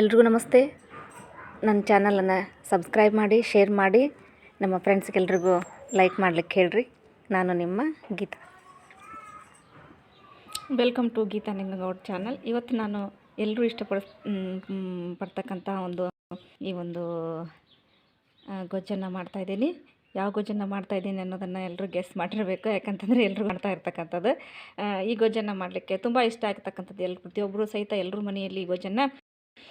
ಎಲ್ರಿಗೂ ನಮಸ್ತೆ. ನನ್ನ ಚಾನಲನ್ನು ಸಬ್ಸ್ಕ್ರೈಬ್ ಮಾಡಿ, ಶೇರ್ ಮಾಡಿ. ನಮ್ಮ ಫ್ರೆಂಡ್ಸ್ಗೆಲ್ರಿಗೂ ಲೈಕ್ ಮಾಡ್ಲಿಕ್ಕೆ ಹೇಳ್ರಿ. ನಾನು ನಿಮ್ಮ Geetha. Welcome to Geetha Ningowda channel. ಇವತ್ತು ನಾನು ಎಲ್ಲರೂ ಇಷ್ಟಪಡಿಸ್ ಪಡ್ತಕ್ಕಂಥ ಒಂದು, ಈ ಒಂದು ಗೊಜ್ಜನ್ನು ಮಾಡ್ತಾಯಿದ್ದೀನಿ ಯಾವ ಗೊಜ್ಜನ್ನು ಮಾಡ್ತಾಯಿದ್ದೀನಿ ಅನ್ನೋದನ್ನು ಎಲ್ಲರೂ ಗೆಸ್ ಮಾಡಿರಬೇಕು. ಯಾಕಂತಂದರೆ ಎಲ್ಲರೂ ಮಾಡ್ತಾ ಇರ್ತಕ್ಕಂಥದ್ದು. ಈ ಗೊಜ್ಜನ್ನು ಮಾಡಲಿಕ್ಕೆ ತುಂಬ ಇಷ್ಟ ಆಗ್ತಕ್ಕಂಥದ್ದು ಎಲ್ಲರೂ ಪ್ರತಿಯೊಬ್ಬರು ಸಹಿತ ಎಲ್ಲರೂ ಮನೆಯಲ್ಲಿ ಈ ಗೊಜ್ಜನ್ನು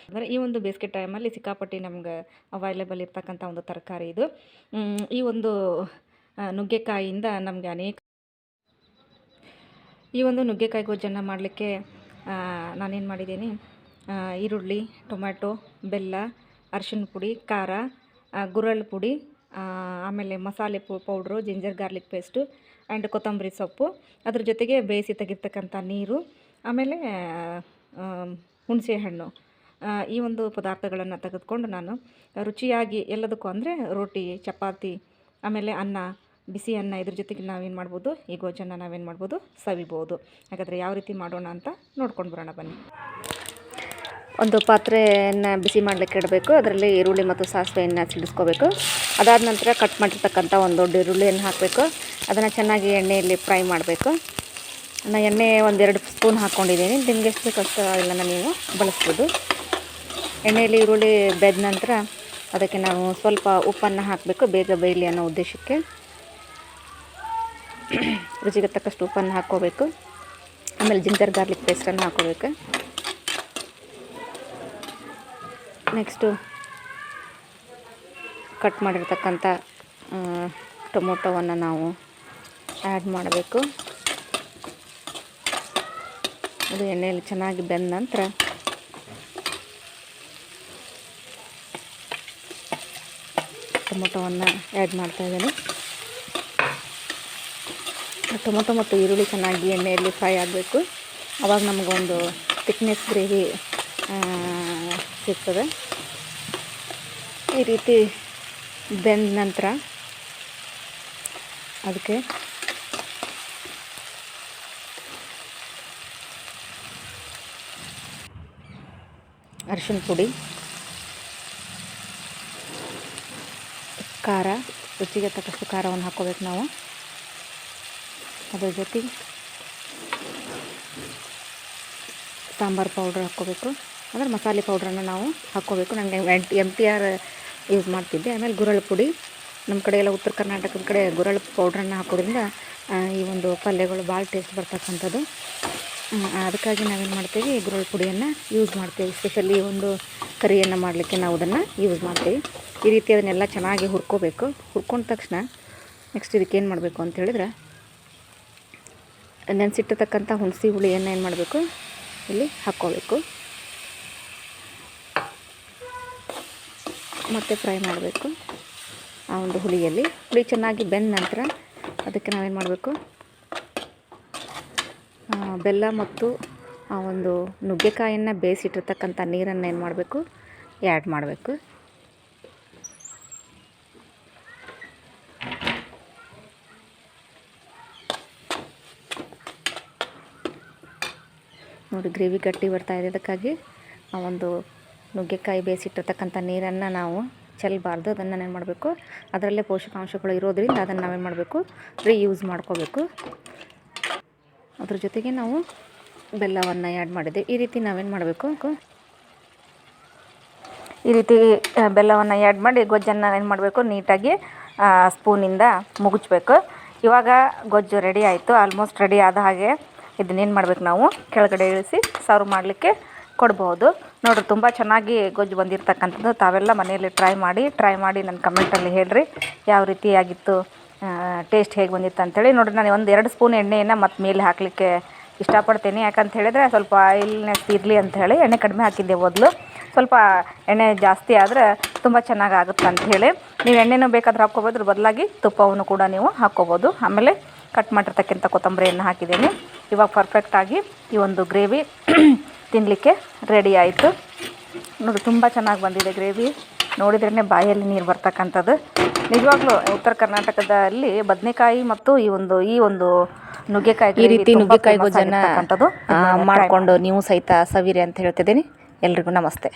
ಅಂದರೆ ಈ ಒಂದು ಬೇಸಿಗೆ ಟೈಮಲ್ಲಿ ಸಿಕ್ಕಾಪಟ್ಟಿ ನಮ್ಗೆ ಅವೈಲೇಬಲ್ ಇರ್ತಕ್ಕಂಥ ಒಂದು ತರಕಾರಿ ಇದು. ಈ ಒಂದು ನುಗ್ಗೆಕಾಯಿಯಿಂದ ನಮಗೆ ಅನೇಕ ಈ ಒಂದು ನುಗ್ಗೆಕಾಯಿ ಗೊಜ್ಜನ್ನು ಮಾಡಲಿಕ್ಕೆ ನಾನೇನು ಮಾಡಿದ್ದೀನಿ ಈರುಳ್ಳಿ, ಟೊಮ್ಯಾಟೊ, ಬೆಲ್ಲ ಅರಿಶಿನ ಪುಡಿ, ಖಾರ ಗುರಳ್ ಪುಡಿ ಆಮೇಲೆ ಮಸಾಲೆ powder, ginger garlic paste and ಕೊತ್ತಂಬರಿ ಸೊಪ್ಪು. ಅದ್ರ ಜೊತೆಗೆ ಬೇಯಿಸಿ ತೆಗಿರ್ತಕ್ಕಂಥ ನೀರು, ಆಮೇಲೆ ಹುಣಸೆ ಹಣ್ಣು ಈ ಒಂದು ಪದಾರ್ಥಗಳನ್ನು ತೆಗೆದುಕೊಂಡು ನಾನು ರುಚಿಯಾಗಿ ಎಲ್ಲದಕ್ಕೂ ಅಂದರೆ ರೊಟ್ಟಿ ಚಪಾತಿ, ಆಮೇಲೆ ಅನ್ನ, ಬಿಸಿ ಅನ್ನ ಇದ್ರ ಜೊತೆಗೆ ನಾವೇನು ಮಾಡ್ಬೋದು? ಈ ಗೊಜ್ಜನ್ನು ನಾವೇನು ಮಾಡ್ಬೋದು? ಸವಿಬೋದು. ಹಾಗಾದರೆ ಯಾವ ರೀತಿ ಮಾಡೋಣ ಅಂತ ನೋಡ್ಕೊಂಡು ಬರೋಣ ಬನ್ನಿ. ಒಂದು ಪಾತ್ರೆಯನ್ನು ಬಿಸಿ ಮಾಡಲಿಕ್ಕೆ ಇಡಬೇಕು. ಅದರಲ್ಲಿ ಈರುಳ್ಳಿ ಮತ್ತು ಸಾಸಿವೆಯನ್ನು ಸಿಡಿಸ್ಕೋಬೇಕು. ಅದಾದ ನಂತರ ಕಟ್ ಮಾಡಿರ್ತಕ್ಕಂಥ ಒಂದು ದೊಡ್ಡ ಈರುಳ್ಳಿಯನ್ನು ಹಾಕಬೇಕು. ಅದನ್ನು ಚೆನ್ನಾಗಿ ಎಣ್ಣೆಯಲ್ಲಿ ಫ್ರೈ ಮಾಡಬೇಕು. ನಾನು ಎಣ್ಣೆ ಒಂದೆರಡು ಸ್ಪೂನ್ ಹಾಕ್ಕೊಂಡಿದ್ದೀನಿ ನಿಮಗೆ ಎಷ್ಟು ಬೇಕು ಅಷ್ಟು ನೀವು ಬಳಸ್ಬೋದು. ಎಣ್ಣೆಯಲ್ಲಿ ಈರುಳ್ಳಿ ಬೆದ ನಂತರ ಅದಕ್ಕೆ ನಾವು ಸ್ವಲ್ಪ ಉಪ್ಪನ್ನು ಹಾಕಬೇಕು, ಬೇಗ ಬೇಯಲಿ ಅನ್ನೋ ಉದ್ದೇಶಕ್ಕೆ. ರುಚಿಗೆ ತಕ್ಕಷ್ಟು ಉಪ್ಪನ್ನು ಹಾಕ್ಕೋಬೇಕು. ಆಮೇಲೆ ಜಿಂಜರ್ ಗಾರ್ಲಿಕ್ ಪೇಸ್ಟನ್ನು ಹಾಕೋಬೇಕು ನೆಕ್ಸ್ಟು ಕಟ್ ಮಾಡಿರ್ತಕ್ಕಂಥ ಟೊಮೊಟೊವನ್ನು ನಾವು ಆ್ಯಡ್ ಮಾಡಬೇಕು. ಅದು ಎಣ್ಣೆಯಲ್ಲಿ ಚೆನ್ನಾಗಿ ಬೆಂದ ನಂತರ ಟೊಮೊಟೊವನ್ನು ಆ್ಯಡ್ ಮಾಡ್ತಾಯಿದ್ದೀನಿ ಟೊಮೊಟೊ ಮತ್ತು ಈರುಳ್ಳಿ ಚೆನ್ನಾಗಿ ಎಣ್ಣೆಯಲ್ಲಿ ಫ್ರೈ ಆಗಬೇಕು. ಆವಾಗ ನಮಗೊಂದು ತಿಕ್ನೆಸ್ ಗ್ರೇವಿ ಸಿಗ್ತದೆ. ಈ ರೀತಿ ಬೆಂದ ನಂತರ ಅದಕ್ಕೆ ಅರಿಶಿನ ಪುಡಿ ಖಾರ, ರುಚಿಗೆ ತಕ್ಕಷ್ಟು ಖಾರವನ್ನು ಹಾಕ್ಕೋಬೇಕು ನಾವು. ಅದ್ರ ಜೊತೆಗೆ ಸಾಂಬಾರು ಪೌಡ್ರ್ ಹಾಕ್ಕೋಬೇಕು. ಅಂದರೆ ಮಸಾಲೆ ಪೌಡ್ರನ್ನು ನಾವು ಹಾಕ್ಕೋಬೇಕು. ನನಗೆ ಎಂ ಟಿ ಆರ್ ಯೂಸ್ ಮಾಡ್ತಿದ್ದೆ. ಆಮೇಲೆ ಗುರಳ್ ಪುಡಿ. ನಮ್ಮ ಕಡೆ ಎಲ್ಲ ಉತ್ತರ ಕರ್ನಾಟಕದ ಕಡೆ ಗುರಳ್ ಪೌಡ್ರನ್ನು ಹಾಕೋದ್ರಿಂದ ಈ ಒಂದು ಪಲ್ಯಗಳು ಭಾಳ ಟೇಸ್ಟ್ ಬರ್ತಕ್ಕಂಥದ್ದು. ಅದಕ್ಕಾಗಿ ನಾವೇನು ಮಾಡ್ತೀವಿ ಗುರಳ್ ಪುಡಿಯನ್ನು ಯೂಸ್ ಮಾಡ್ತೀವಿ. ಸ್ಪೆಷಲಿ ಒಂದು ಕರಿಯನ್ನು ಮಾಡಲಿಕ್ಕೆ ನಾವು ಅದನ್ನು ಯೂಸ್ ಮಾಡ್ತೀವಿ. ಈ ರೀತಿ ಅದನ್ನೆಲ್ಲ ಚೆನ್ನಾಗಿ ಹುರ್ಕೋಬೇಕು. ಹುರ್ಕೊಂಡ ತಕ್ಷಣ ನೆಕ್ಸ್ಟ್ ಇದಕ್ಕೆ ಏನು ಮಾಡಬೇಕು ಅಂತ ಹೇಳಿದ್ರೆ ನೆನೆಸಿಟ್ಟಿರ್ತಕ್ಕಂಥ ಹುಣಸಿ ಹುಳಿಯನ್ನು ಏನು ಮಾಡಬೇಕು, ಇಲ್ಲಿ ಹಾಕ್ಕೋಬೇಕು. ಮತ್ತು ಫ್ರೈ ಮಾಡಬೇಕು ಆ ಒಂದು ಹುಳಿಯಲ್ಲಿ. ಹುಳಿ ಚೆನ್ನಾಗಿ ಬೆಂದ ನಂತರ ಅದಕ್ಕೆ ನಾವೇನು ಮಾಡಬೇಕು ಬೆಲ್ಲ ಮತ್ತು ಆ ಒಂದು ನುಗ್ಗೆಕಾಯನ್ನು ಬೇಯಿಸಿಟ್ಟಿರ್ತಕ್ಕಂಥ ನೀರನ್ನು ಏನು ಮಾಡಬೇಕು? ಆ್ಯಡ್ ಮಾಡಬೇಕು. ನೋಡಿ, ಗ್ರೇವಿ ಗಟ್ಟಿ ಬರ್ತಾ ಇದೆ. ಅದಕ್ಕಾಗಿ ಆ ಒಂದು ನುಗ್ಗೆಕಾಯಿ ಬೇಯಿಸಿಟ್ಟಿರ್ತಕ್ಕಂಥ ನೀರನ್ನು ನಾವು ಚೆಲ್ಲಬಾರ್ದು ಅದನ್ನು ಏನು ಮಾಡಬೇಕು? ಅದರಲ್ಲೇ ಪೋಷಕಾಂಶಗಳು ಇರೋದ್ರಿಂದ ಅದನ್ನು ನಾವೇನು ಮಾಡಬೇಕು? ರೀಯೂಸ್ ಮಾಡ್ಕೋಬೇಕು. ಅದ್ರ ಜೊತೆಗೆ ನಾವು ಬೆಲ್ಲವನ್ನು ಆ್ಯಡ್ ಮಾಡಿದೆ. ಈ ರೀತಿ ನಾವೇನು ಮಾಡಬೇಕು ಈ ರೀತಿ ಬೆಲ್ಲವನ್ನು ಆ್ಯಡ್ ಮಾಡಿ ಗೊಜ್ಜನ್ನು ಏನು ಮಾಡಬೇಕು? ನೀಟಾಗಿ ಸ್ಪೂನಿಂದ ಮುಗಿಸ್ಬೇಕು ಇವಾಗ ಗೊಜ್ಜು ರೆಡಿ ಆಯಿತು. ಆಲ್ಮೋಸ್ಟ್ ರೆಡಿ ಆದ ಹಾಗೆ ಇದನ್ನೇನು ಮಾಡಬೇಕು ನಾವು? ಕೆಳಗಡೆ ಇಳಿಸಿ ಸರ್ವ್ ಮಾಡಲಿಕ್ಕೆ ಕೊಡ್ಬೋದು. ನೋಡಿರಿ, ತುಂಬ ಚೆನ್ನಾಗಿ ಗೊಜ್ಜು ಬಂದಿರತಕ್ಕಂಥದ್ದು. ತಾವೆಲ್ಲ ಮನೆಯಲ್ಲಿ ಟ್ರೈ ಮಾಡಿ ಟ್ರೈ ಮಾಡಿ ನನ್ನ ಕಮೆಂಟಲ್ಲಿ ಹೇಳ್ರಿ. ಯಾವ ರೀತಿ ಆಗಿತ್ತು? ಟೇಸ್ಟ್ ಹೇಗೆ ಬಂದಿತ್ತು ಅಂಥೇಳಿ ನೋಡಿರಿ, ನಾನು ಒಂದು ಎರಡು ಸ್ಪೂನ್ ಎಣ್ಣೆಯನ್ನು ಮತ್ತೆ ಮೇಲೆ ಹಾಕಲಿಕ್ಕೆ ಇಷ್ಟಪಡ್ತೀನಿ. ಯಾಕಂತ ಹೇಳಿದ್ರೆ ಸ್ವಲ್ಪ ಆಯಿಲ್ನೆಸ್ ಇರಲಿ ಅಂತ ಹೇಳಿ ಎಣ್ಣೆ ಕಡಿಮೆ ಹಾಕಿದ್ದೆ ಮೊದಲು. ಸ್ವಲ್ಪ ಎಣ್ಣೆ ಜಾಸ್ತಿ ಆದರೆ ತುಂಬ ಚೆನ್ನಾಗಿ ಆಗುತ್ತೆ ಅಂತ ಹೇಳಿ. ನೀವು ಎಣ್ಣೆನೂ ಬೇಕಾದ್ರೆ ಹಾಕ್ಕೋಬೋದು. ಅದ್ರ ಬದಲಾಗಿ ತುಪ್ಪವನ್ನು ಕೂಡ ನೀವು ಹಾಕ್ಕೋಬೋದು. ಆಮೇಲೆ ಕಟ್ ಮಾಡಿರ್ತಕ್ಕಂಥ ಕೊತ್ತಂಬರಿಯನ್ನು ಹಾಕಿದ್ದೀನಿ. ಇವಾಗ ಪರ್ಫೆಕ್ಟಾಗಿ ಈ ಒಂದು ಗ್ರೇವಿ ತಿನ್ನಲಿಕ್ಕೆ ರೆಡಿ ಆಯಿತು. ನೋಡಿ ತುಂಬ ಚೆನ್ನಾಗಿ ಬಂದಿದೆ ಗ್ರೇವಿ. ನೋಡಿದ್ರೇ ಬಾಯಲ್ಲಿ ನೀರು ಬರ್ತಕ್ಕಂಥದ್ದು. ನಿಜವಾಗ್ಲೂ ಉತ್ತರ ಕರ್ನಾಟಕದಲ್ಲಿ ಬದನೆಕಾಯಿ ಮತ್ತು ಈ ಒಂದು ಈ ಒಂದು ನುಗ್ಗೆಕಾಯಿ ಈ ರೀತಿ ನುಗ್ಗೆಕಾಯಿಗೂ ಜನ ನುಗ್ಗೆಕಾಯಿ ಗೊಜ್ಜನ್ನು. ಆ, ಮಾಡಿಕೊಂಡು ನೀವು ಸಹಿತ ಸವಿರಿ ಅಂತ ಹೇಳ್ತಿದ್ದೀನಿ. ಎಲ್ರಿಗೂ ನಮಸ್ತೆ.